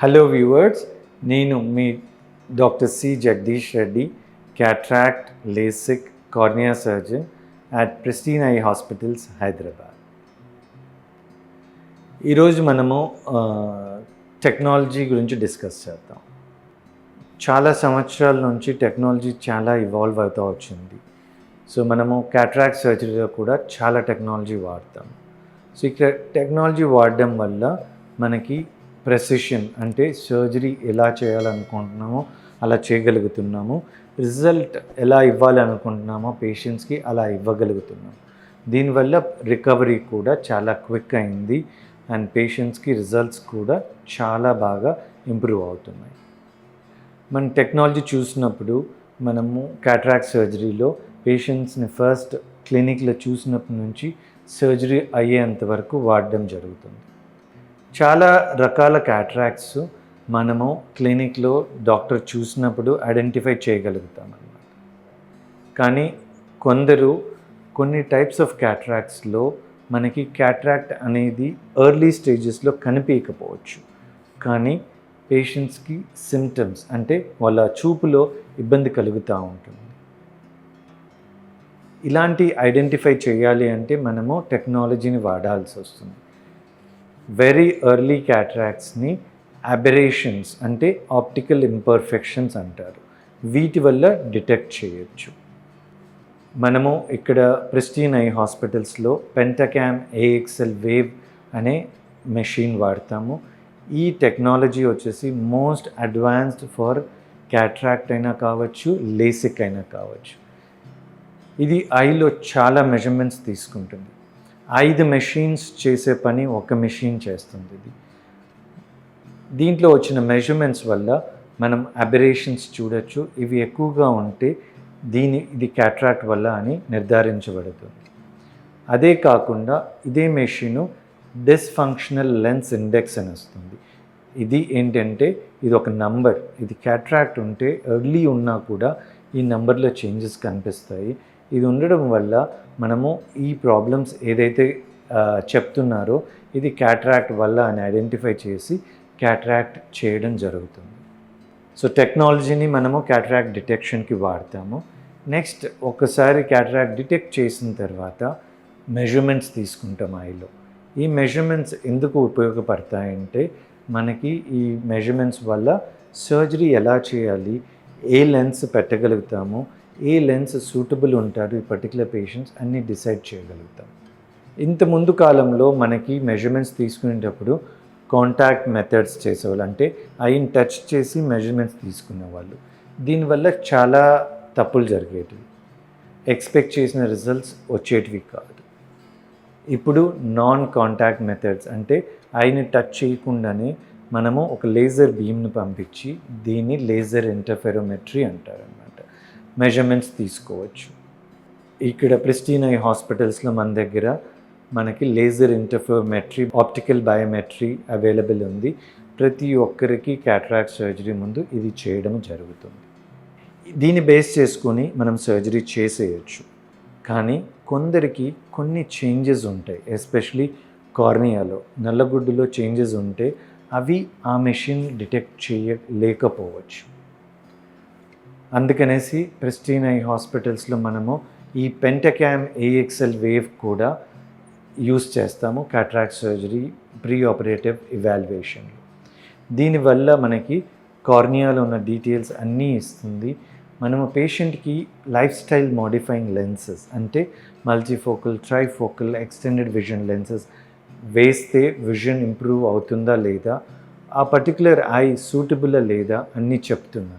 Hello viewers నేను మీ doctor C Jagadish Reddy cataract LASIK cornea surgeon at Pristine eye hospitals Hyderabad ఈరోజు మనము technology గురించి discuss చేద్దాం. చాలా సంవత్సరాల నుంచి టెక్నాలజీ చాలా ఇవాల్వ్ అవుతూ వచ్చింది. సో మనము క్యాట్రాక్ట్ సర్జరీలో కూడా చాలా టెక్నాలజీ వాడతాం. సో ఇక్కడ టెక్నాలజీ వాడడం వల్ల మనకి ప్రెసిషన్ అంటే సర్జరీ ఎలా చేయాలనుకుంటున్నామో అలా చేయగలుగుతున్నాము. రిజల్ట్ ఎలా ఇవ్వాలనుకుంటున్నామో పేషెంట్స్కి అలా ఇవ్వగలుగుతున్నాము దీనివల్ల రికవరీ కూడా చాలా క్విక్ అయింది అండ్ పేషెంట్స్కి రిజల్ట్స్ కూడా చాలా బాగా ఇంప్రూవ్ అవుతున్నాయి. మన టెక్నాలజీ చూసినప్పుడు మనము క్యాట్రాక్ట్ సర్జరీలో పేషెంట్స్ని ఫస్ట్ క్లినిక్లో చూసినప్పటి నుంచి సర్జరీ అయ్యేంత వరకు వాడడం జరుగుతుంది. చాలా రకాల క్యాట్రాక్ట్స్ మనము క్లినిక్లో డాక్టర్ చూసినప్పుడు ఐడెంటిఫై చేయగలుగుతాం అన్నమాట కానీ కొందరు కొన్ని టైప్స్ ఆఫ్ క్యాట్రాక్ట్స్లో మనకి క్యాట్రాక్ట్ అనేది ఎర్లీ స్టేజెస్లో కనిపించకపోవచ్చు. కానీ పేషెంట్స్కి సిమ్టమ్స్ అంటే వాళ్ళ చూపులో ఇబ్బంది కలుగుతూ ఉంటుంది. ఇలాంటి ఐడెంటిఫై చేయాలి అంటే మనము టెక్నాలజీని వాడాల్సి వస్తుంది. వెరీ ఎర్లీ క్యాట్రాక్ట్స్ని అబెరేషన్స్ అంటే ఆప్టికల్ ఇంపర్ఫెక్షన్స్ అంటారు. వీటి వల్ల డిటెక్ట్ చేయొచ్చు. మనము ఇక్కడ ప్రిస్టీన్ ఐ హాస్పిటల్స్లో పెంటక్యామ్ ఏఎక్సెల్ వేవ్ అనే మెషిన్ వాడతాము. ఈ టెక్నాలజీ వచ్చేసి మోస్ట్ అడ్వాన్స్డ్ ఫర్ క్యాట్రాక్ట్ అయినా కావచ్చు లేసిక్ అయినా కావచ్చు. ఇది ఐలో చాలా మెజర్మెంట్స్ తీసుకుంటుంది. ఐదు మెషిన్స్ చేసే పని ఒక మెషిన్ చేస్తుంది ఇది. దీంట్లో వచ్చిన మెజర్మెంట్స్ వల్ల మనం అబెరేషన్స్ చూడొచ్చు. ఇవి ఎక్కువగా ఉంటే దీని ఇది క్యాట్రాక్ట్ వల్ల అని నిర్ధారించబడుతుంది. అదే కాకుండా ఇదే మెషిను డిస్ఫంక్షనల్ లెన్స్ ఇండెక్స్ అని వస్తుంది. ఇది ఏంటంటే ఇది ఒక నంబర్ ఇది క్యాట్రాక్ట్ ఉంటే ఎర్లీ ఉన్నా కూడా ఈ నెంబర్లో చేంజెస్ కనిపిస్తాయి. ఇది ఉండడం వల్ల మనము ఈ ప్రాబ్లమ్స్ ఏదైతే చెప్తున్నారో ఇది క్యాట్రాక్ట్ వల్ల అని ఐడెంటిఫై చేసి క్యాట్రాక్ట్ చేయడం జరుగుతుంది. సో టెక్నాలజీని మనము క్యాట్రాక్ట్ డిటెక్షన్కి వాడతాము. నెక్స్ట్ ఒకసారి క్యాట్రాక్ట్ డిటెక్ట్ చేసిన తర్వాత మెజర్మెంట్స్ తీసుకుంటాం ఐలో. ఈ మెజర్మెంట్స్ ఎందుకు ఉపయోగపడతాయంటే మనకి ఈ మెజర్మెంట్స్ వల్ల సర్జరీ ఎలా చేయాలి ఏ లెన్స్ పెట్టగలుగుతాము ఏ లెన్స్ సూటబుల్ ఉంటారు ఈ పర్టికులర్ పేషెంట్స్ అన్నీ డిసైడ్ చేయగలుగుతాం. ఇంత ముందు కాలంలో మనకి మెజర్మెంట్స్ తీసుకునేటప్పుడు కాంటాక్ట్ మెథడ్స్ చేసేవాళ్ళు అంటే ఐన్ టచ్ చేసి మెజర్మెంట్స్ తీసుకునేవాళ్ళు. దీనివల్ల చాలా తప్పులు జరిగేటివి. ఎక్స్పెక్ట్ చేసిన రిజల్ట్స్ వచ్చేటివి కాదు. ఇప్పుడు నాన్ కాంటాక్ట్ మెథడ్స్ అంటే ఐని టచ్ చేయకుండానే మనము ఒక లేజర్ బీమ్ను పంపించి దీన్ని లేజర్ ఇంటర్ఫెరోమెట్రీ అంటారనమాట మెజర్మెంట్స్ తీసుకోవచ్చు. ఇక్కడ ప్రెస్టీన్ ఐ హాస్పిటల్స్లో మన దగ్గర మనకి laser interferometry optical biometry available ఉంది. ప్రతి ఒక్కరికి క్యాట్రాక్ట్ సర్జరీ ముందు ఇది చేయడం జరుగుతుంది. దీన్ని బేస్ చేసుకొని మనం సర్జరీ చేసేయచ్చు. కానీ కొందరికి కొన్ని చేంజెస్ ఉంటాయి. ఎస్పెషలీ కార్నియాలో నల్లగుడ్డులో చేంజెస్ ఉంటే అవి ఆ మెషిన్ డిటెక్ట్ చేయలేకపోవచ్చు. అందుకనేసి ప్రెస్టీన్ ఐ హాస్పిటల్స్లో మనము ఈ పెంటక్యామ్ ఏఎక్సెల్ వేవ్ కూడా యూస్ చేస్తాము క్యాట్రాక్ట్ సర్జరీ ప్రీ ఆపరేటివ్ ఇవాల్యుయేషన్లో దీనివల్ల మనకి కార్నియాలో ఉన్న డీటెయిల్స్ అన్నీ ఇస్తుంది. మనము పేషెంట్కి లైఫ్ స్టైల్ మోడిఫైయింగ్ లెన్సెస్ అంటే multifocal trifocal extended vision lenses వేస్తే విజన్ ఇంప్రూవ్ అవుతుందా లేదా? ఆ పర్టికులర్ ఐ సూటబులా లేదా? అన్నీ చెప్తుంది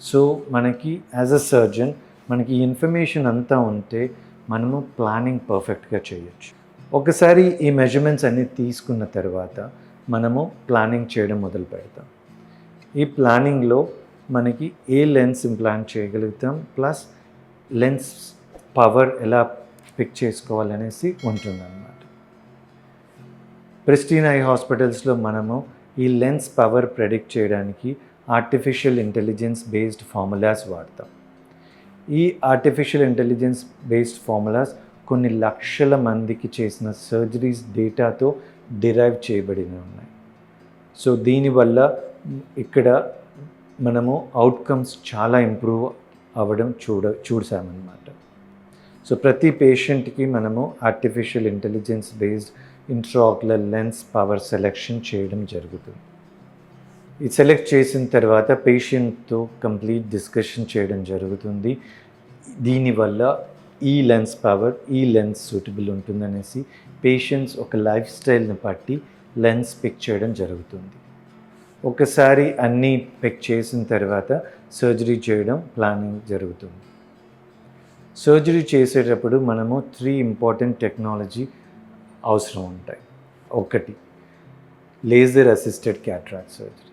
సో మనకి యాజ్ అ సర్జన్ మనకి ఈ ఇన్ఫర్మేషన్ అంతా ఉంటే మనము ప్లానింగ్ పర్ఫెక్ట్గా చేయొచ్చు. ఒకసారి ఈ మెజర్మెంట్స్ అన్నీ తీసుకున్న తర్వాత మనము ప్లానింగ్ చేయడం మొదలు పెడతాం. ఈ ప్లానింగ్లో మనకి ఏ లెన్స్ ఇంప్లాంట్ చేయగలుగుతాం? ప్లస్ లెన్స్ పవర్ ఎలా పిక్ చేసుకోవాలనేసి ఉంటుందన్నమాట. ప్రెస్టీన్ ఐ హాస్పిటల్స్లో మనము ఈ లెన్స్ పవర్ ప్రెడిక్ట్ చేయడానికి ఆర్టిఫిషియల్ ఇంటెలిజెన్స్ బేస్డ్ ఫార్ములాస్ వాడతాం. ఈ ఆర్టిఫిషియల్ ఇంటెలిజెన్స్ బేస్డ్ ఫార్ములాస్ కొన్ని లక్షల మందికి చేసిన సర్జరీస్ డేటాతో డిరైవ్ చేయబడిన ఉన్నాయి. సో దీనివల్ల ఇక్కడ మనము అవుట్కమ్స్ చాలా ఇంప్రూవ్ అవ్వడం చూడ చూసామన్నమాట. సో ప్రతి పేషెంట్కి మనము artificial intelligence based intraocular lens power selection చేయడం జరుగుతుంది. ఇది సెలెక్ట్ చేసిన తర్వాత పేషెంట్తో కంప్లీట్ డిస్కషన్ చేయడం జరుగుతుంది. దీనివల్ల ఈ లెన్స్ పవర్ ఈ లెన్స్ సూటబుల్ ఉంటుందనేసి పేషెంట్స్ ఒక లైఫ్ స్టైల్ని బట్టి లెన్స్ పిక్ చేయడం జరుగుతుంది. ఒకసారి అన్నీ పిక్ చేసిన తర్వాత సర్జరీ చేయడం ప్లానింగ్ జరుగుతుంది. సర్జరీ చేసేటప్పుడు మనము త్రీ ఇంపార్టెంట్ టెక్నాలజీ అవసరం ఉంటాయి. ఒకటి లేజర్ అసిస్టెడ్ క్యాట్రాక్ట్ సర్జరీ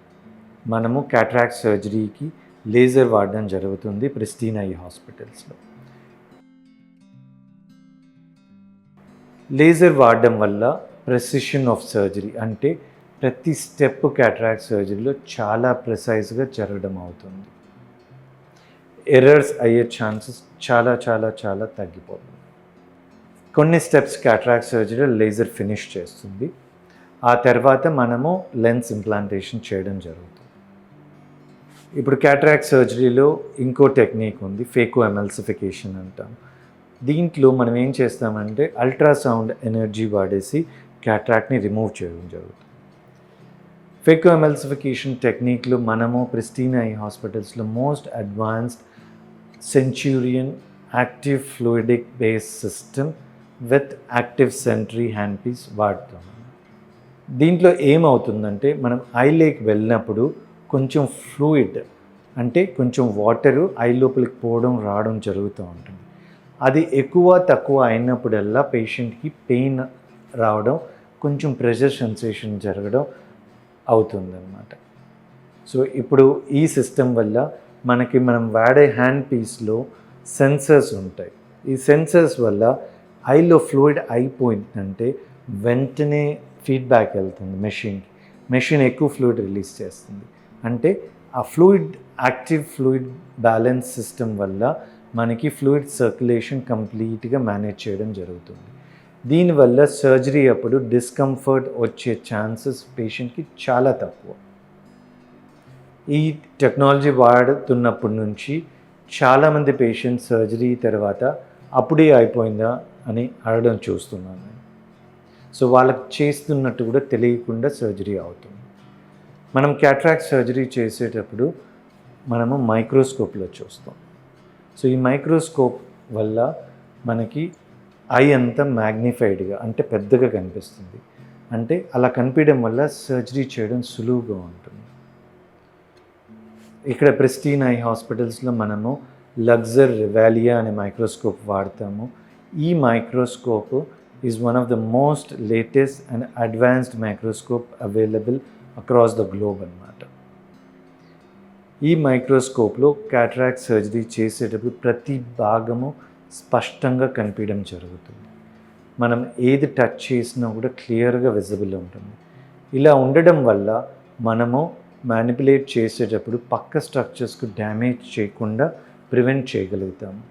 మనము క్యాట్రాక్ట్ సర్జరీకి లేజర్ వాడడం జరుగుతుంది ప్రిస్టీనా ఈ హాస్పిటల్స్లో. లేజర్ వాడడం వల్ల ప్రెసిషన్ ఆఫ్ సర్జరీ అంటే ప్రతి స్టెప్ క్యాట్రాక్ట్ సర్జరీలో చాలా ప్రిసైజ్గా జరగడం అవుతుంది. ఎర్రర్స్ అయ్యే ఛాన్సెస్ చాలా చాలా చాలా తగ్గిపోతుంది కొన్ని స్టెప్స్ క్యాట్రాక్ట్ సర్జరీలో లేజర్ ఫినిష్ చేస్తుంది. ఆ తర్వాత మనము లెన్స్ ఇంప్లాంటేషన్ చేయడం జరుగుతుంది. ఇప్పుడు క్యాట్రాక్ట్ సర్జరీలో ఇంకో టెక్నిక్ ఉంది ఫేకో ఎమల్సిఫికేషన్ అంటాం. దీంట్లో మనం ఏం చేస్తామంటే అల్ట్రాసౌండ్ ఎనర్జీ వాడేసి క్యాట్రాక్ట్ని రిమూవ్ చేయడం జరుగుతుంది. ఫేకో ఎమల్సిఫికేషన్ టెక్నిక్లు మనము ప్రిస్టీన్ ఐ హాస్పిటల్స్లో most advanced Centurion active fluidic base system with active sentry handpiece వాడుతాం. దీంట్లో ఏమవుతుందంటే మనం ఐ లేక్ వెళ్ళినప్పుడు కొంచెం ఫ్లూయిడ్ అంటే కొంచెం వాటరు ఐ లోపలికి పోవడం రావడం జరుగుతూ ఉంటుంది. అది ఎక్కువ తక్కువ అయినప్పుడల్లా పేషెంట్కి పెయిన్ రావడం కొంచెం ప్రెషర్ సెన్సేషన్ జరగడం అవుతుందన్నమాట. సో ఇప్పుడు ఈ సిస్టమ్ వల్ల మనకి మనం వాడే హ్యాండ్ పీస్లో సెన్సర్స్ ఉంటాయి. ఈ సెన్సర్స్ వల్ల ఐలో ఫ్లూయిడ్ అయిపోయిందంటే వెంటనే ఫీడ్బ్యాక్ వెళ్తుంది మెషిన్కి మెషిన్ ఎక్కువ ఫ్లూయిడ్ రిలీజ్ చేస్తుంది. అంటే ఆ fluid active fluid balance system వల్ల మనకి ఫ్లూయిడ్ సర్క్యులేషన్ కంప్లీట్గా మేనేజ్ చేయడం జరుగుతుంది. దీనివల్ల సర్జరీ అప్పుడు డిస్కంఫర్ట్ వచ్చే ఛాన్సెస్ పేషెంట్కి చాలా తక్కువ. ఈ టెక్నాలజీ వాడుతున్నప్పటి నుంచి చాలామంది పేషెంట్ సర్జరీ తర్వాత అప్పుడే అయిపోయిందా? అని అడగడం చూస్తున్నాను సో వాళ్ళకి చేస్తున్నట్టు కూడా తెలియకుండా సర్జరీ అవుతుంది. మనం క్యాట్రాక్ట్ సర్జరీ చేసేటప్పుడు మనము మైక్రోస్కోప్లో చూస్తాం. సో ఈ మైక్రోస్కోప్ వల్ల మనకి ఐ అంతా మ్యాగ్నిఫైడ్గా అంటే పెద్దగా కనిపిస్తుంది. అంటే అలా కనిపించడం వల్ల సర్జరీ చేయడం సులువుగా ఉంటుంది. ఇక్కడ ప్రెస్టీన్ ఐ హాస్పిటల్స్లో మనము లగ్జర్ రివాలియా అనే మైక్రోస్కోప్ వాడతాము. ఈ microscope is one of the most latest and advanced microscope available across the globe అనమాట ఈ మైక్రోస్కోప్లో క్యాట్రాక్ట్ సర్జరీ చేసేటప్పుడు ప్రతి భాగము స్పష్టంగా కనిపించడం జరుగుతుంది. మనం ఏది టచ్ చేసినా కూడా క్లియర్గా విజిబుల్ ఉంటుంది. ఇలా ఉండడం వల్ల మనము మ్యానిపులేట్ చేసేటప్పుడు పక్క స్ట్రక్చర్స్కు డ్యామేజ్ చేయకుండా ప్రివెంట్ చేయగలుగుతాము.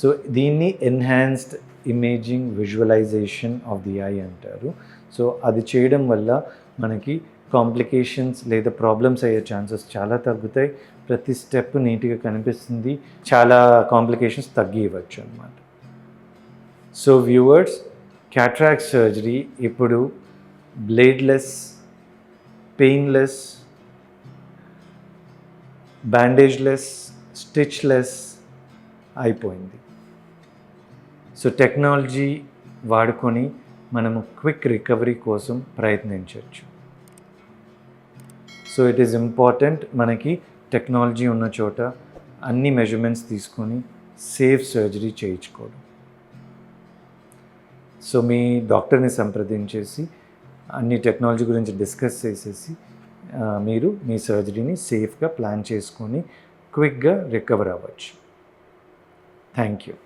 సో దీన్ని enhanced imaging visualisation of the eye అంటారు. సో అది చేయడం వల్ల మనకి కాంప్లికేషన్స్ లేదా ప్రాబ్లమ్స్ అయ్యే ఛాన్సెస్ చాలా తగ్గుతాయి. ప్రతి స్టెప్ నీట్గా కనిపిస్తుంది. చాలా కాంప్లికేషన్స్ తగ్గి ఇవ్వచ్చు అనమాట సో వ్యూవర్స్ క్యాట్రాక్ట్ సర్జరీ ఇప్పుడు బ్లేడ్లెస్ పెయిన్లెస్ బ్యాండేజ్లెస్ స్టిచ్లెస్ అయిపోయింది. సో టెక్నాలజీ వాడుకొని మనము క్విక్ రికవరీ కోసం ప్రయత్నించవచ్చు. సో ఇట్ ఈస్ ఇంపార్టెంట్ మనకి టెక్నాలజీ ఉన్న చోట అన్ని మెజర్మెంట్స్ తీసుకొని సేఫ్ సర్జరీ చేయించుకోవడం. సో మీ డాక్టర్ని సంప్రదించేసి అన్ని టెక్నాలజీ గురించి డిస్కస్ చేసేసి మీరు మీ సర్జరీని సేఫ్గా ప్లాన్ చేసుకొని క్విక్గా రికవర్ అవ్వచ్చు. Thank you.